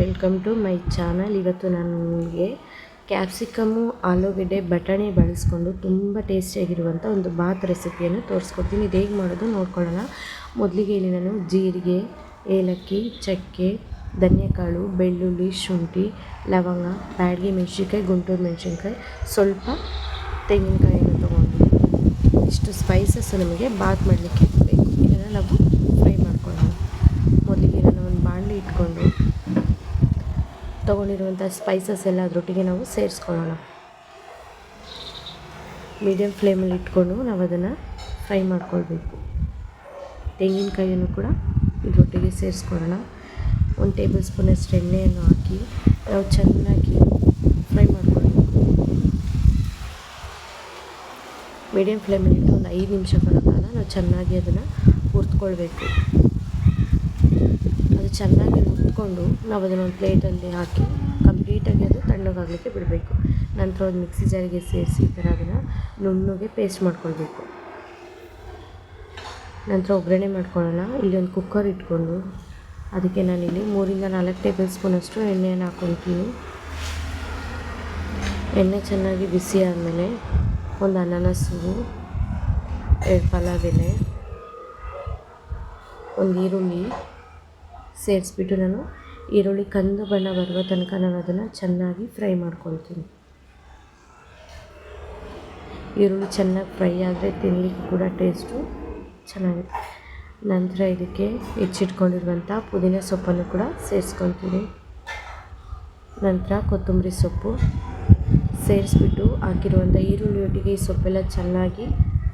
Welcome to my channel ಇವತ್ತು ನಾನು ನಿಮಗೆ ಕ್ಯಾಪ್ಸಿಕಮ್ಮು ಆಲೂಗೆಡ್ಡೆ, ಬಟಾಣಿ ಬಳಸ್ಕೊಂಡು ತುಂಬ ಟೇಸ್ಟಿಯಾಗಿರುವಂಥ ಒಂದು ಬಾತ್ ರೆಸಿಪಿಯನ್ನು ತೋರಿಸ್ಕೊಡ್ತೀನಿ. ಇದು ಹೇಗೆ ಮಾಡೋದು ನೋಡ್ಕೊಳ್ಳೋಣ. ಮೊದಲಿಗೆ ಇಲ್ಲಿ ನಾನು ಜೀರಿಗೆ, ಏಲಕ್ಕಿ, ಚಕ್ಕೆ, ಧನ್ಯಕಾಳು, ಬೆಳ್ಳುಳ್ಳಿ, ಶುಂಠಿ, ಲವಂಗ, ಬ್ಯಾಡಗಿ ಮೆಣಸಿನ್ಕಾಯಿ, ಗುಂಟೂರು ಮೆಣಸಿನ್ಕಾಯಿ. ಸ್ವಲ್ಪ ತೆಂಗಿನಕಾಯಿಯನ್ನು ತೊಗೊಂಡು ಇಷ್ಟು ಸ್ಪೈಸಸ್ ನಮಗೆ ಬಾತ್ ಮಾಡಲಿಕ್ಕೆ ಬೇಕು. ಇದನ್ನು ನಾವು ಫ್ರೈ ಮಾಡ್ಕೊಳ್ಳೋಣ. ಮೊದಲಿಗೆ ನಾನು ಒಂದು ಬಾಣಲಿ ಇಟ್ಕೊಂಡು ತೊಗೊಂಡಿರುವಂಥ ಸ್ಪೈಸಸ್ ಎಲ್ಲ ಅದರೊಟ್ಟಿಗೆ ನಾವು ಸೇರಿಸ್ಕೊಳ್ಳೋಣ. ಮೀಡಿಯಮ್ ಫ್ಲೇಮಲ್ಲಿ ಇಟ್ಕೊಂಡು ನಾವು ಅದನ್ನು ಫ್ರೈ ಮಾಡ್ಕೊಳ್ಬೇಕು. ತೆಂಗಿನಕಾಯಿಯನ್ನು ಕೂಡ ಇದರೊಟ್ಟಿಗೆ ಸೇರಿಸ್ಕೊಳ್ಳೋಣ. ಒಂದು ಟೇಬಲ್ ಸ್ಪೂನಷ್ಟು ಎಣ್ಣೆಯನ್ನು ಹಾಕಿ ನಾವು ಚೆನ್ನಾಗಿ ಫ್ರೈ ಮಾಡ್ಕೊಳ್ಬೇಕು. ಮೀಡಿಯಮ್ ಫ್ಲೇಮಲ್ಲಿ ಇಟ್ಟು ಒಂದು ಐದು ನಿಮಿಷ ಕಾಲ ನಾವು ಚೆನ್ನಾಗಿ ಅದನ್ನು ಹುರ್ತ್ಕೊಳ್ಬೇಕು ಅದು ಚೆನ್ನಾಗಿ ರುಬ್ಕೊಂಡು ನಾವು ಅದನ್ನು ಒಂದು ಪ್ಲೇಟಲ್ಲಿ ಹಾಕಿ ಕಂಪ್ಲೀಟಾಗಿ ಅದು ತಣ್ಣಗಾಗಲಿಕ್ಕೆ ಬಿಡಬೇಕು. ನಂತರ ಒಂದು ಮಿಕ್ಸಿ ಜಾರಿಗೆ ಸೇರಿಸಿ ಈ ಥರ ಅದನ್ನು ನುಣ್ಣಗೆ ಪೇಸ್ಟ್ ಮಾಡ್ಕೊಳ್ಬೇಕು. ನಂತರ ಒಗ್ಗರಣೆ ಮಾಡ್ಕೊಳ್ಳೋಣ. ಇಲ್ಲಿ ಒಂದು ಕುಕ್ಕರ್ ಇಟ್ಕೊಂಡು ಅದಕ್ಕೆ ನಾನಿಲ್ಲಿ ಮೂರಿಂದ ನಾಲ್ಕು ಟೇಬಲ್ ಸ್ಪೂನಷ್ಟು ಎಣ್ಣೆಯನ್ನು ಹಾಕ್ಕೊಳ್ತೀನಿ ಎಣ್ಣೆ ಚೆನ್ನಾಗಿ ಬಿಸಿ ಆದಮೇಲೆ ಒಂದು ಅನಾನಸು ಎರಡು ಪಲಾವ್ ಎಲೆ, ಒಂದು ಈರುಳ್ಳಿ ಸೇರಿಸ್ಬಿಟ್ಟು ನಾನು ಈರುಳ್ಳಿ ಕಂದು ಬಣ್ಣ ಬರುವ ತನಕ ನಾನು ಅದನ್ನು ಚೆನ್ನಾಗಿ ಫ್ರೈ ಮಾಡ್ಕೊಳ್ತೀನಿ. ಈರುಳ್ಳಿ ಚೆನ್ನಾಗಿ ಫ್ರೈ ಆದರೆ ತಿನ್ನಲಿಕ್ಕೆ ಕೂಡ ಟೇಸ್ಟು ಚೆನ್ನಾಗಿದೆ ನಂತರ ಇದಕ್ಕೆ ಹೆಚ್ಚಿಟ್ಕೊಂಡಿರುವಂಥ ಪುದೀನ ಸೊಪ್ಪನ್ನು ಕೂಡ ಸೇರಿಸ್ಕೊಳ್ತೀನಿ. ನಂತರ ಕೊತ್ತಂಬರಿ ಸೊಪ್ಪು ಸೇರಿಸ್ಬಿಟ್ಟು ಹಾಕಿರುವಂಥ ಈರುಳ್ಳಿ ಒಟ್ಟಿಗೆ ಈ ಸೊಪ್ಪೆಲ್ಲ ಚೆನ್ನಾಗಿ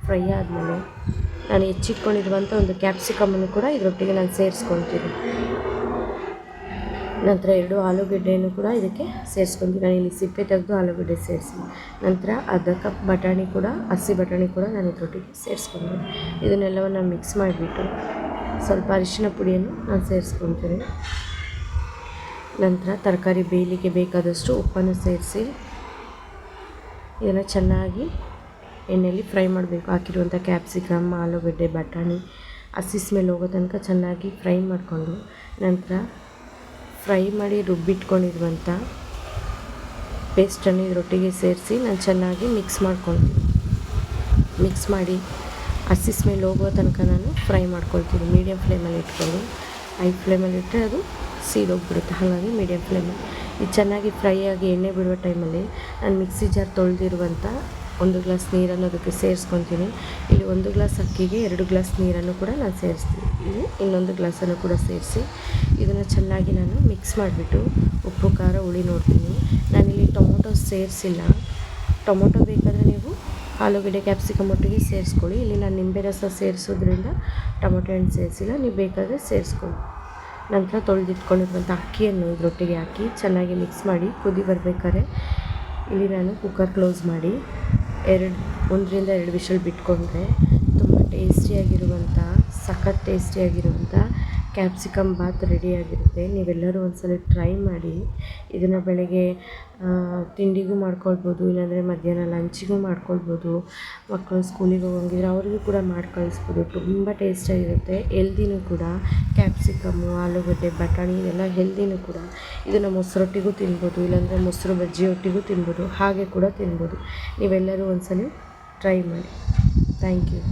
ಫ್ರೈ ಆದಮೇಲೆ ನಾನು ಹೆಚ್ಚಿಟ್ಕೊಂಡಿರುವಂಥ ಒಂದು ಕ್ಯಾಪ್ಸಿಕಮನ್ನು ಕೂಡ ಇದರೊಟ್ಟಿಗೆ ನಾನು ಸೇರಿಸ್ಕೊಳ್ತೀನಿ. ನಂತರ ಎರಡು ಆಲೂಗಡ್ಡೆಯನ್ನು ಕೂಡ ಇದಕ್ಕೆ ಸೇರಿಸ್ಕೊಂತೀನಿ ನಾನು ಇಲ್ಲಿ ಸಿಪ್ಪೆ ತೆಗೆದು ಆಲೂಗಡ್ಡೆ ಸೇರಿಸಿ. ನಂತರ ಅರ್ಧ ಕಪ್ ಬಟಾಣಿ ಕೂಡ ಹಸಿ ಬಟಾಣಿ ಕೂಡ ನಾನು ಇದರೊಟ್ಟಿಗೆ ಸೇರಿಸ್ಕೊಂತೀನಿ ಇದನ್ನೆಲ್ಲವನ್ನು ಮಿಕ್ಸ್ ಮಾಡಿಬಿಟ್ಟು ಸ್ವಲ್ಪ ಅರಿಶಿನ ಪುಡಿಯನ್ನು ನಾನು ಸೇರಿಸ್ಕೊತೀನಿ ನಂತರ ತರಕಾರಿ ಬೇಯಲಿಕ್ಕೆ ಬೇಕಾದಷ್ಟು ಉಪ್ಪನ್ನು ಸೇರಿಸಿ. ಇದನ್ನು ಚೆನ್ನಾಗಿ ಎಣ್ಣೆಯಲ್ಲಿ ಫ್ರೈ ಮಾಡಬೇಕು. ಹಾಕಿರುವಂಥ ಕ್ಯಾಪ್ಸಿಕಮ್, ಆಲೂಗಡ್ಡೆ, ಬಟಾಣಿ ಹಸಿಸ್ ಮೇಲೆ ಹೋಗೋ ತನಕ ಚೆನ್ನಾಗಿ ಫ್ರೈ ಮಾಡಿಕೊಂಡು ನಂತರ ಫ್ರೈ ಮಾಡಿ ರುಬ್ಬಿಟ್ಕೊಂಡಿರುವಂಥ ಪೇಸ್ಟನ್ನು ಇದರೊಟ್ಟಿಗೆ ಸೇರಿಸಿ ನಾನು ಚೆನ್ನಾಗಿ ಮಿಕ್ಸ್ ಮಾಡ್ಕೊಳ್ತೀನಿ. ಮಿಕ್ಸ್ ಮಾಡಿ ಹಸಿಸ್ ಮೇಲೆ ಹೋಗೋ ತನಕ ನಾನು ಫ್ರೈ ಮಾಡ್ಕೊಳ್ತೀನಿ. ಮೀಡಿಯಮ್ ಫ್ಲೇಮಲ್ಲಿ ಇಟ್ಕೊಂಡು ಹೈ ಫ್ಲೇಮಲ್ಲಿ ಇಟ್ಟರೆ ಅದು ಸೀದೋಗ್ಬಿಡುತ್ತೆ ಹಾಗಾಗಿ ಮೀಡಿಯಮ್ ಫ್ಲೇಮಲ್ಲಿ. ಇದು ಚೆನ್ನಾಗಿ ಫ್ರೈ ಆಗಿ ಎಣ್ಣೆ ಬಿಡುವ ಟೈಮಲ್ಲಿ ನಾನು ಮಿಕ್ಸಿ ಜಾರ್ ತೊಳೆದಿರುವಂಥ ಒಂದು ಗ್ಲಾಸ್ ನೀರನ್ನು ಅದಕ್ಕೆ ಸೇರಿಸ್ಕೊತೀನಿ. ಇಲ್ಲಿ ಒಂದು ಗ್ಲಾಸ್ ಅಕ್ಕಿಗೆ ಎರಡು ಗ್ಲಾಸ್ ನೀರನ್ನು ಕೂಡ ನಾನು ಸೇರಿಸ್ತೀನಿ. ಇನ್ನೊಂದು ಗ್ಲಾಸನ್ನು ಕೂಡ ಸೇರಿಸಿ ಇದನ್ನು ಚೆನ್ನಾಗಿ ನಾನು ಮಿಕ್ಸ್ ಮಾಡಿಬಿಟ್ಟು ಉಪ್ಪು, ಖಾರ, ಹುಳಿ ನೋಡ್ತೀನಿ. ನಾನಿಲ್ಲಿ ಟೊಮೊಟೊ ಸೇರಿಸಿಲ್ಲ. ಟೊಮೊಟೊ ಬೇಕಾದರೆ ನೀವು ಆಲೂಗಡ್ಡೆ, ಕ್ಯಾಪ್ಸಿಕಮ್ ಒಟ್ಟಿಗೆ ಸೇರಿಸ್ಕೊಳ್ಳಿ. ಇಲ್ಲಿ ನಾನು ನಿಂಬೆ ರಸ ಸೇರಿಸೋದ್ರಿಂದ ಟೊಮೊಟೊ ಹಣ್ಣು ಸೇರಿಸಿಲ್ಲ. ನೀವು ಬೇಕಾದರೆ ಸೇರಿಸ್ಕೊಳ್ಳಿ. ನಂತರ ತೊಳೆದಿಟ್ಕೊಂಡಿರುವಂಥ ಅಕ್ಕಿಯನ್ನು ಇದರೊಟ್ಟಿಗೆ ಹಾಕಿ ಚೆನ್ನಾಗಿ ಮಿಕ್ಸ್ ಮಾಡಿ ಕುದಿ ಬರಬೇಕಾದ್ರೆ ಇಲ್ಲಿ ನಾನು ಕುಕ್ಕರ್ ಕ್ಲೋಸ್ ಮಾಡಿ ಎರಡು ಒಂದರಿಂದ ಎರಡು ವಿಷಲ್ ಬಿಟ್ಕೊಂಡ್ರೆ ತುಂಬ ಟೇಸ್ಟಿಯಾಗಿರುವಂಥ ಸಖತ್ ಟೇಸ್ಟಿಯಾಗಿರುವಂಥ ಕ್ಯಾಪ್ಸಿಕಮ್ ಬಾತ್ ರೆಡಿಯಾಗಿರುತ್ತೆ ನೀವೆಲ್ಲರೂ ಒಂದ್ಸಲ ಟ್ರೈ ಮಾಡಿ ಇದನ್ನು ಬೆಳಗ್ಗೆ ತಿಂಡಿಗೂ ಮಾಡ್ಕೊಳ್ಬೋದು, ಇಲ್ಲಾಂದರೆ ಮಧ್ಯಾಹ್ನ ಲಂಚಿಗೂ ಮಾಡ್ಕೊಳ್ಬೋದು ಮಕ್ಕಳು ಸ್ಕೂಲಿಗೆ ಹೋಗಂಗಿದ್ರೆ ಅವರಿಗೂ ಕೂಡ ಮಾಡಿ ಕಳಿಸ್ಬೋದು ತುಂಬ ಟೇಸ್ಟಾಗಿರುತ್ತೆ ಹೆಲ್ದಿನೂ ಕೂಡ ಕ್ಯಾಪ್ಸಿಕಮ್ಮು, ಆಲೂಗಡ್ಡೆ, ಬಟಾಣಿ ಇದೆಲ್ಲ ಹೆಲ್ದಿನೂ ಕೂಡ. ಇದನ್ನು ಮೊಸರೊಟ್ಟಿಗೂ ತಿನ್ಬೋದು, ಇಲ್ಲಾಂದರೆ ಮೊಸರು ಬಜ್ಜಿ ಒಟ್ಟಿಗೂ ತಿನ್ಬೋದು, ಹಾಗೆ ಕೂಡ ತಿನ್ಬೋದು. ನೀವೆಲ್ಲರೂ ಒಂದ್ಸಲ ಟ್ರೈ ಮಾಡಿ. Thank you